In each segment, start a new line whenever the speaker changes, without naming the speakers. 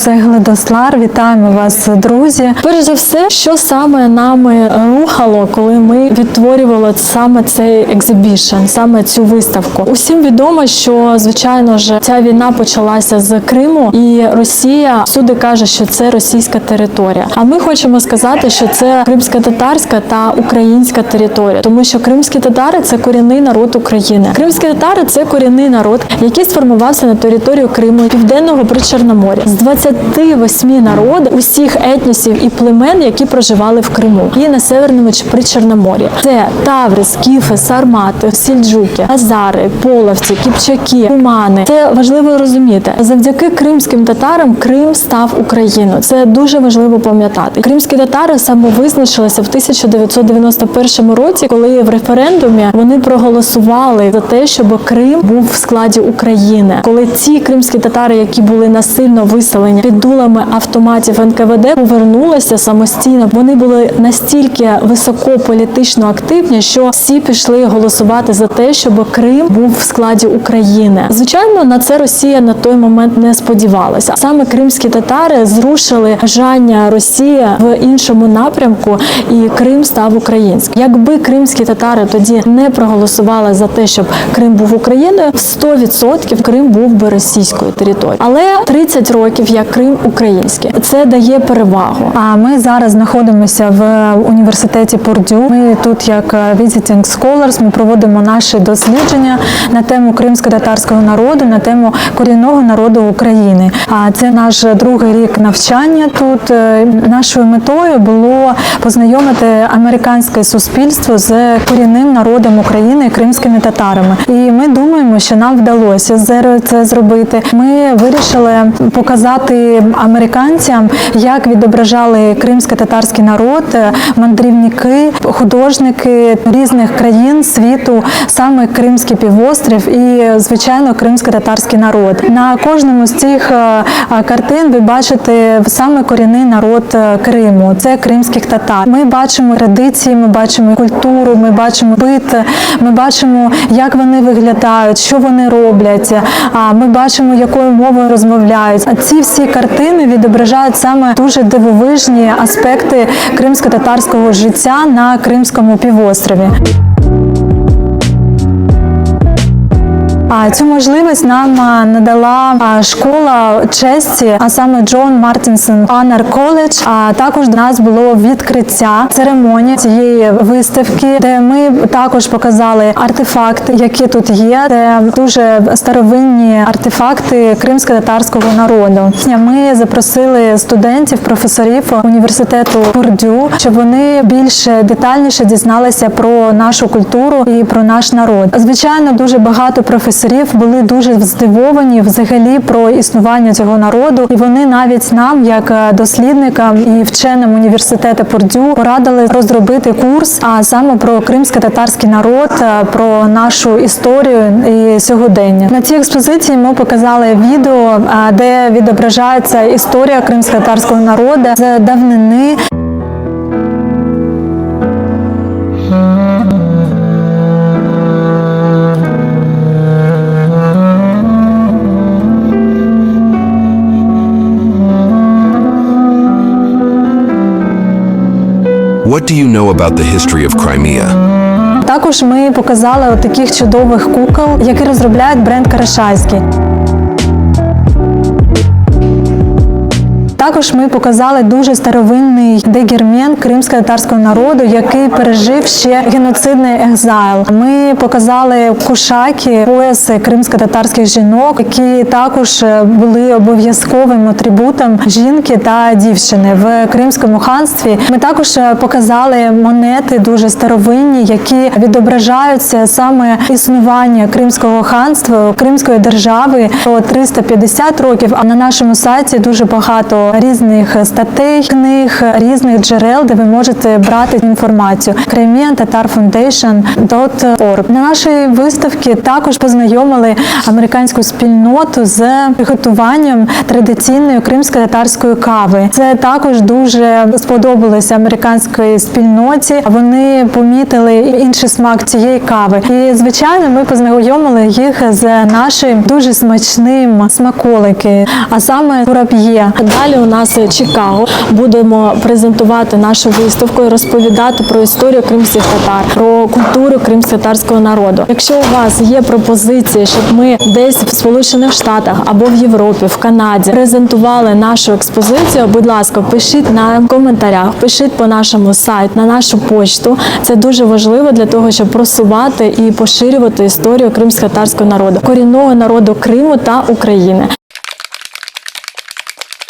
це Гладослар. Вітаємо вас, друзі. Перш за все, що саме нами рухало, коли ми відтворювали саме цей екзибішн, саме цю виставку. Усім відомо, що звичайно ж ця війна почалася з Криму, і Росія всюди каже, що це російська територія. А ми хочемо сказати, що це кримсько-татарська та українська територія, тому що кримські татари це корінний народ України. Кримські татари це корінний народ, який сформувався на територію Криму південного причорномор'я з 28 народів усіх етнісів і племен, які проживали в Криму, і на северному чи причорномор'ї. Це Таври, Скіфи, Сармати, Сільджуки, Азари, Половці, Кіпчаки, Кумани. Це важливо розуміти. Завдяки кримським татарам Крим став Україною. Це дуже важливо пам'ятати. Кримські татари самовизначилися в 1991 році, коли в референдумі вони проголосували за те, щоб Крим був в складі України. Коли ці кримські татари, які були насильно виселені під дулами автоматів НКВД, повернулися самостійно. Вони були настільки високо політично активні, що всі пішли голосувати за те, щоб Крим був в складі України. Звичайно, на це Росія на той момент не сподівалася. Саме кримські татари зрушили бажання Росії в іншому напрямку, і Крим став українським. Якби кримські татари тоді не проголосували за те, щоб Крим був Україною, 100% Крим був би російською територією. Але 30 років як Крим український. Це дає перевагу. А ми зараз знаходимося в університеті Пурдю. Ми тут як е, visiting scholars, ми проводимо наші дослідження на тему кримсько-татарського народу, на тему корінного народу України. А це наш другий рік навчання тут. Е, Нашою метою було познайомити американське суспільство з корінним народом України кримськими татарами. І ми думаємо, що нам вдалося це зробити. Ми вирішили показати американцям, як відображали кримсько-татарський народ, е, мандрівники, художники різних країн світу, саме Кримський півострів і, звичайно, кримсько-татарський народ. На кожному з цих е, е, картин ви бачите саме корінний народ Криму. Це кримських татар. Ми бачимо традиції, ми бачимо культуру, ми бачимо бит, ми бачимо, як вони виглядають, що вони роблять. Ми бачимо, якою мовою розмовляють. А ці всі картини відображають саме дуже дивовижні аспекти кримсько-татарського життя на Кримському півострові. Цю можливість нам надала школа честі, а саме Джон Мартінсон Honor College. А також до нас було відкриття церемонії цієї виставки, де ми також показали артефакти, які тут є. Це дуже старовинні артефакти кримсько-татарського народу. Ми запросили студентів, професорів університету Пурдю, щоб вони більше детальніше дізналися про нашу культуру і про наш народ. Звичайно, дуже багато професорів були дуже здивовані взагалі про існування цього народу, і вони навіть нам, як е, дослідникам і вченим університету Пурдю, порадили розробити курс, а саме про кримсько-татарський народ, е, про нашу історію і сьогодення. На цій експозиції ми показали відео, е, де відображається історія кримсько-татарського народу з давнини.
What do you know about the history of Crimea?
Також ми показали таких чудових кукол, які розробляють бренд Карашайський. Також ми показали дуже старовинний дегермен кримсько-татарського народу, який пережив ще геноцидний екзайл. Ми показали кушаки, пояси кримсько-татарських жінок, які також е, були обов'язковим атрибутом жінки та дівчини в Кримському ханстві. Ми також е, показали монети дуже старовинні, які відображаються саме існування Кримського ханства, Кримської держави про 350 років. А на нашому сайті дуже багато різних статей, книг, різних джерел, де ви можете брати інформацію. Crimean Tatar Foundation.org. На нашій виставці також познайомили американську спільноту з приготуванням традиційної кримсько-татарської кави. Це також дуже сподобалося американській спільноті. Вони помітили інший смак цієї кави. І звичайно, ми познайомили їх з нашим дуже смачним смаколики, а саме курап'є. Далі у нас Чикаго. Будемо презентувати нашу виставку і розповідати про історію кримських татар, про культуру кримсько-татарського народу. Якщо у вас є пропозиції, щоб ми десь в Сполучених Штатах або в Європі, в Канаді презентували нашу експозицію, будь ласка, пишіть на коментарях, пишіть по нашому сайту, на нашу почту. Це дуже важливо для того, щоб просувати і поширювати історію кримсько-татарського народу, корінного народу Криму та України.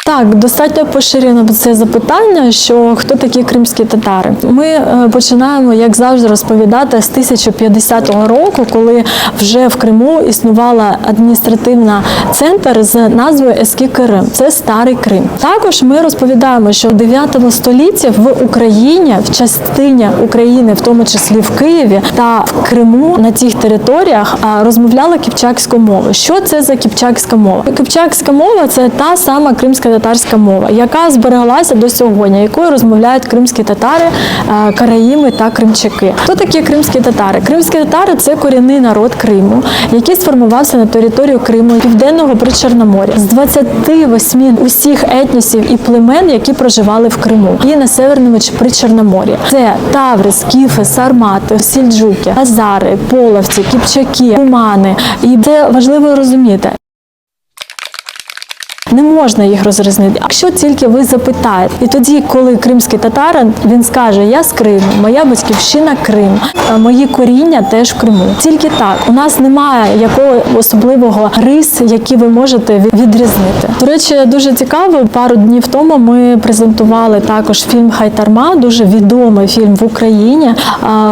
Так, достатньо поширено це запитання, що хто такі кримські татари. Ми е, починаємо, як завжди, розповідати з 1050 року, коли вже в Криму існувала адміністративна центр з назвою Еський Крим. Це старий Крим. Також ми розповідаємо, що в 9 столітті в Україні, в частині України, в тому числі в Києві та в Криму на цих територіях розмовляли кіпчакською мовою. Що це за кіпчакська мова? Кіпчакська мова це та сама кримська татарська мова, яка збереглася до сьогодні, якою розмовляють кримські татари, е, караїми та кримчаки. Хто такі кримські татари? Кримські татари це корінний народ Криму, який сформувався на територію Криму південного причорномор'я з 28 усіх етнісів і племен, які проживали в Криму, і на северному причорномор'ї. Це таври, скіфи, сармати, сільджуки, азари, половці, кіпчаки, кумани. І це важливо розуміти. Не можна їх розрізнити, якщо тільки ви запитаєте. І тоді, коли кримський татарин, він скаже: Я з Криму, моя батьківщина Крим, мої коріння теж в Криму. Тільки так. У нас немає якого особливого рис, які ви можете відрізнити. До речі, дуже цікаво. Пару днів тому ми презентували також фільм Хайтарма, дуже відомий фільм в Україні.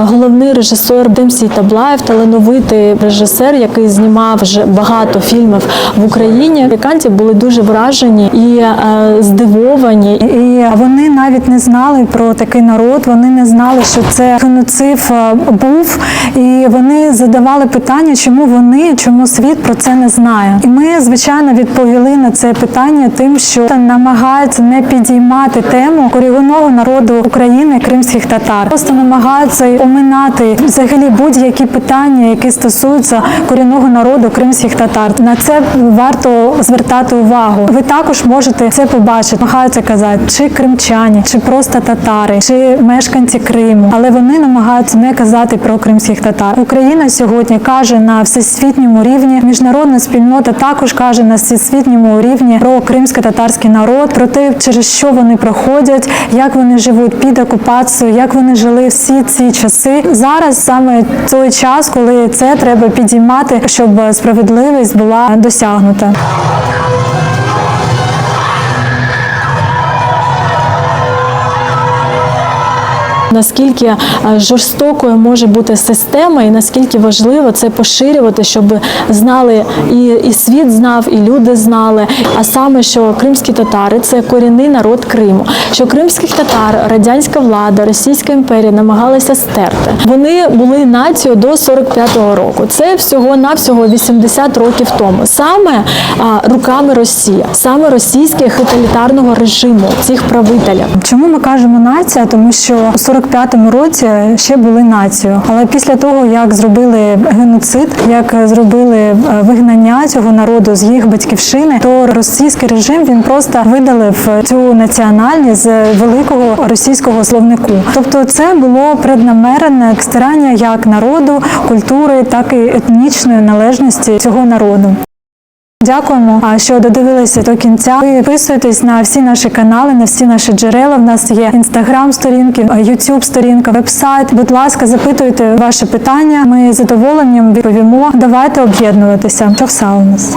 Головний режисер Демсій Таблаєв, талановитий режисер, який знімав вже багато фільмів в Україні. Американці були дуже вражені і е, здивовані. І вони навіть не знали про такий народ. Вони не знали, що це геноцид е, був. І вони задавали питання, чому вони, чому світ про це не знає. І ми, звичайно, відповіли на це питання тим, що намагаються не підіймати тему корінного народу України, кримських татар. Просто намагаються оминати взагалі будь-які питання, які стосуються корінного народу кримських татар. На це варто звертати увагу. Ви також можете це побачити. Намагаються казати, чи кримчані, чи просто татари, чи мешканці Криму, але вони намагаються не казати про кримських татар. Україна сьогодні каже на всесвітньому рівні. Міжнародна спільнота також каже на всесвітньому рівні про кримсько-татарський народ, про те, через що вони проходять, як вони живуть під окупацією, як вони жили всі ці часи. Зараз саме той час, коли це треба підіймати, щоб справедливість була досягнута. наскільки е, жорстокою може бути система, і наскільки важливо це поширювати, щоб знали і і світ знав, і люди знали. А саме, що кримські татари це корінний народ Криму, що кримських татар, радянська влада, Російська імперія намагалися стерти. Вони були нацією до 45-го року. Це всього навсього 80 років тому. Саме а, руками Росії, саме російських тоталітарного режиму цих правителів. Чому ми кажемо нація? Тому що 45 п'ятому році ще були нацією. Але після того, як зробили геноцид, як зробили е, вигнання цього народу з їх батьківщини, то російський режим він просто видалив е, цю національність з великого російського словнику. Тобто, це було преднамерене стирання як народу, культури, так і етнічної належності цього народу. Дякуємо, що додивилися до кінця. Підписуйтесь на всі наші канали, на всі наші джерела. В нас є інстаграм сторінки, ютуб сторінка, вебсайт. Будь ласка, запитуйте ваші питання. Ми з задоволенням відповімо. Давайте об'єднуватися. Чохсаунус.